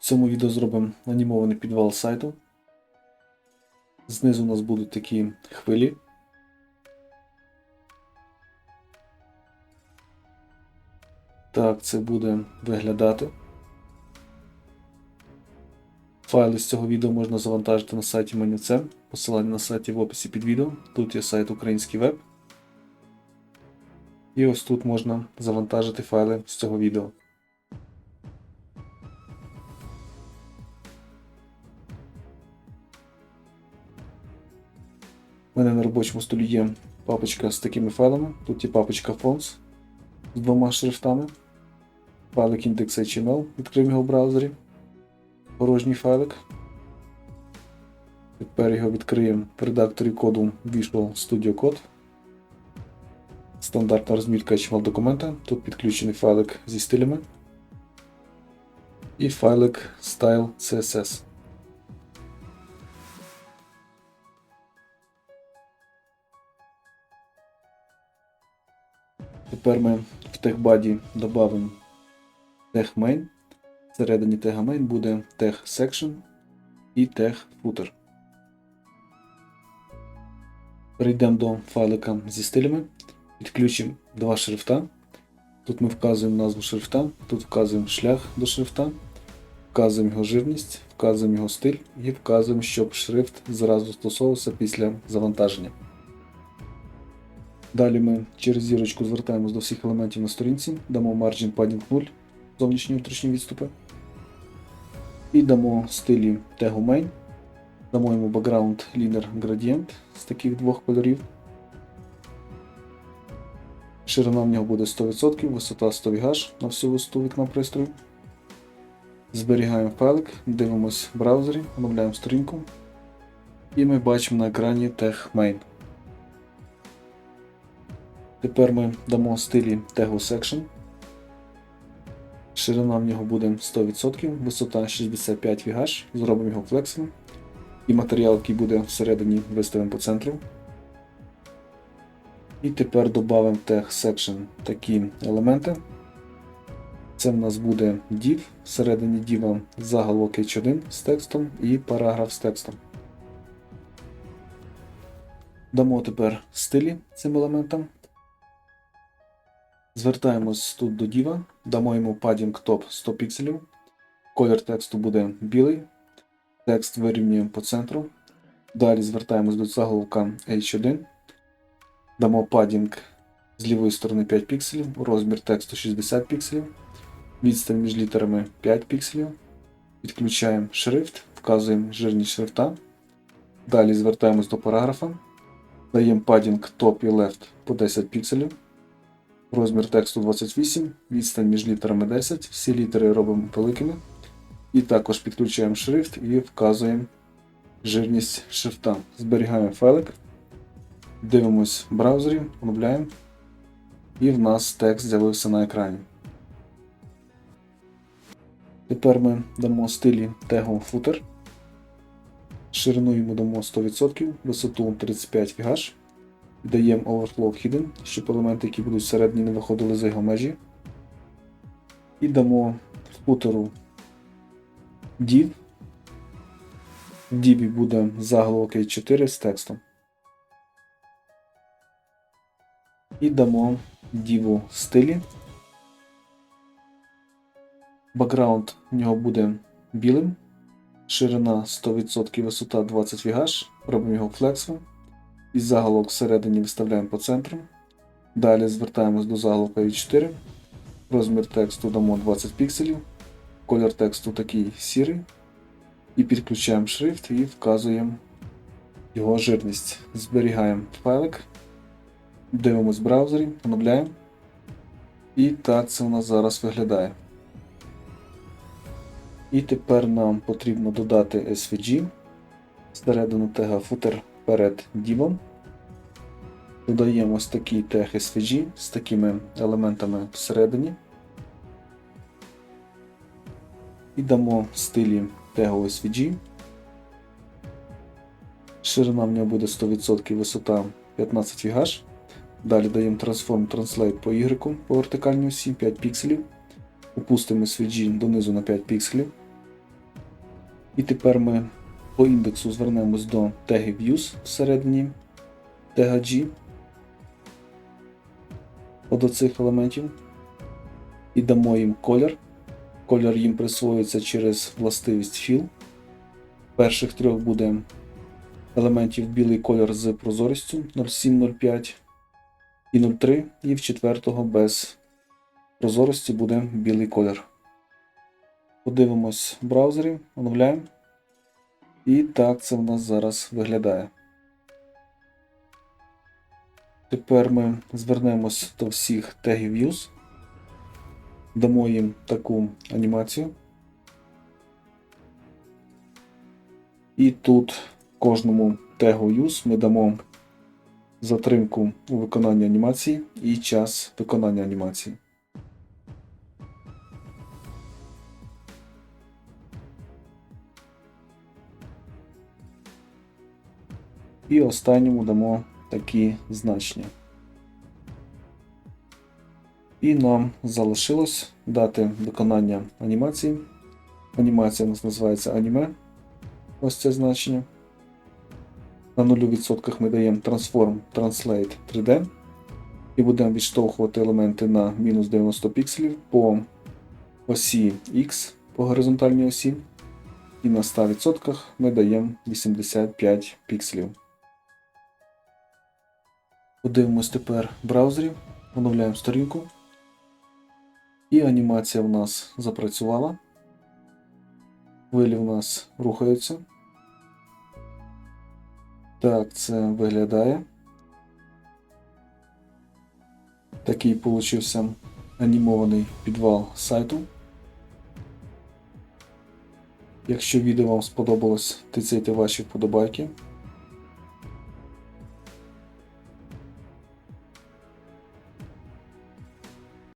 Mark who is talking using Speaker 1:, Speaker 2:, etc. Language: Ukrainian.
Speaker 1: В цьому відео зробимо анімований підвал сайту. Знизу у нас будуть такі хвилі. Так, це буде виглядати. Файли з цього відео можна завантажити на сайті Манюцем. Посилання на сайті в описі під відео. Тут є сайт Український веб. І ось тут можна завантажити файли з цього відео. Робочому столі є папочка з такими файлами. Тут є папочка Fonts з двома шрифтами. Файлик index.html, відкрив його в браузері. Порожній файлик. Тепер його відкриємо в редакторі коду Visual Studio Code. Стандартна розмітка HTML документа. Тут підключений файлик зі стилями. І файлик Style Тепер ми в техбаді додамо TechMain. Всередині TechMain буде TechSection і TechFooter. Перейдемо до файлика зі стилями. Підключимо два шрифта. Тут ми вказуємо назву шрифта, тут вказуємо шлях до шрифта, вказуємо його жирність, вказуємо його стиль і вказуємо, щоб шрифт зразу застосовувався після завантаження. Далі ми через зірочку звертаємось до всіх елементів на сторінці, дамо Margin Padding 0, зовнішні внутрішні відступи. І дамо стилі тегу main, дамо йому background linear gradient з таких двох кольорів. Ширина в нього буде 100%, висота 100 VH на всю висоту вікна пристрою. Зберігаємо файлик, дивимось в браузері, оновляємо сторінку. І ми бачимо на екрані Tag Main. Тепер ми дамо стилі Tag Section. Ширина в нього буде 100%, висота 65 VH, зробимо його флексом. І матеріал, який буде всередині, виставимо по центру. І тепер додамо Tag Section такі елементи. Це в нас буде div, всередині div заголовок H1 з текстом і параграф з текстом. Дамо тепер стилі цим елементам. Звертаємось тут до div, дамо йому padding top 100 пікселів. Колір тексту буде білий. Текст вирівнюємо по центру. Далі звертаємось до заголовка H1. Дамо padding з лівої сторони 5 пікселів, розмір тексту 60 пікселів, відстань між літерами 5 пікселів. Підключаємо шрифт, вказуємо жирність шрифта. Далі звертаємось до параграфа. Даємо padding top і left по 10 пікселів. Розмір тексту 28, відстань між літерами 10, всі літери робимо великими. І також підключаємо шрифт і вказуємо жирність шрифта. Зберігаємо файлик. Дивимось в браузері, оновляємо. І в нас текст з'явився на екрані. Тепер ми дамо стилі тегу footer. Ширину йому дамо 100%, висоту 35 VH. Даємо Overflow Hidden, щоб елементи, які будуть всередині, не виходили за його межі. І дамо футеру div. Div буде заголовок H4 з текстом. І дамо діву стилі. Бакграунд в нього буде білим. Ширина 100%, висота 20 VH. Робимо його флексом. І заголовок всередині виставляємо по центру. Далі звертаємось до заголовка H4. Розмір тексту дамо 20 пікселів. Колір тексту такий сірий. І підключаємо шрифт і вказуємо його жирність. Зберігаємо файлик. Дивимось в браузері, оновляємо. І так це у нас зараз виглядає. І тепер нам потрібно додати SVG всередину тега footer перед дівом. Додаємо ось такий тег SVG з такими елементами всередині. І дамо в стилі тегу SVG. Ширина в нього буде 100%, висота 15 VH. Далі даємо Transform Translate по Y по вертикальній осі 5 пікселів. Опустимо SVG донизу на 5 пікселів. І тепер ми по індексу звернемось до тегів Views всередині тега G до цих елементів і дамо їм колір. Колір їм присвоюється через властивість Fill. Перших трьох буде елементів білий колір з прозорістю 0,705 і 0,3, і в четвертого без прозорості буде білий колір. Подивимось в браузері, оновляємо. І так це в нас зараз виглядає. Тепер ми звернемось до всіх тегів Views, дамо їм таку анімацію. І тут кожному тегу Use ми дамо затримку у виконанні анімації і час виконання анімації. І останньому дамо такі значення. І нам залишилось дати виконання анімації. Анімація у нас називається аніме. Ось це значення. На 0% ми даємо Transform Translate 3D. І будемо відштовхувати елементи на мінус 90 пікселів по осі X по горизонтальній осі. І на 100% ми даємо 85 пікселів. Подивимось тепер в браузері, оновляємо сторінку. І анімація в нас запрацювала. Хвилі в нас рухаються. Так, це виглядає. Такий получився анімований підвал сайту. Якщо відео вам сподобалось, тицяйте ваші вподобайки.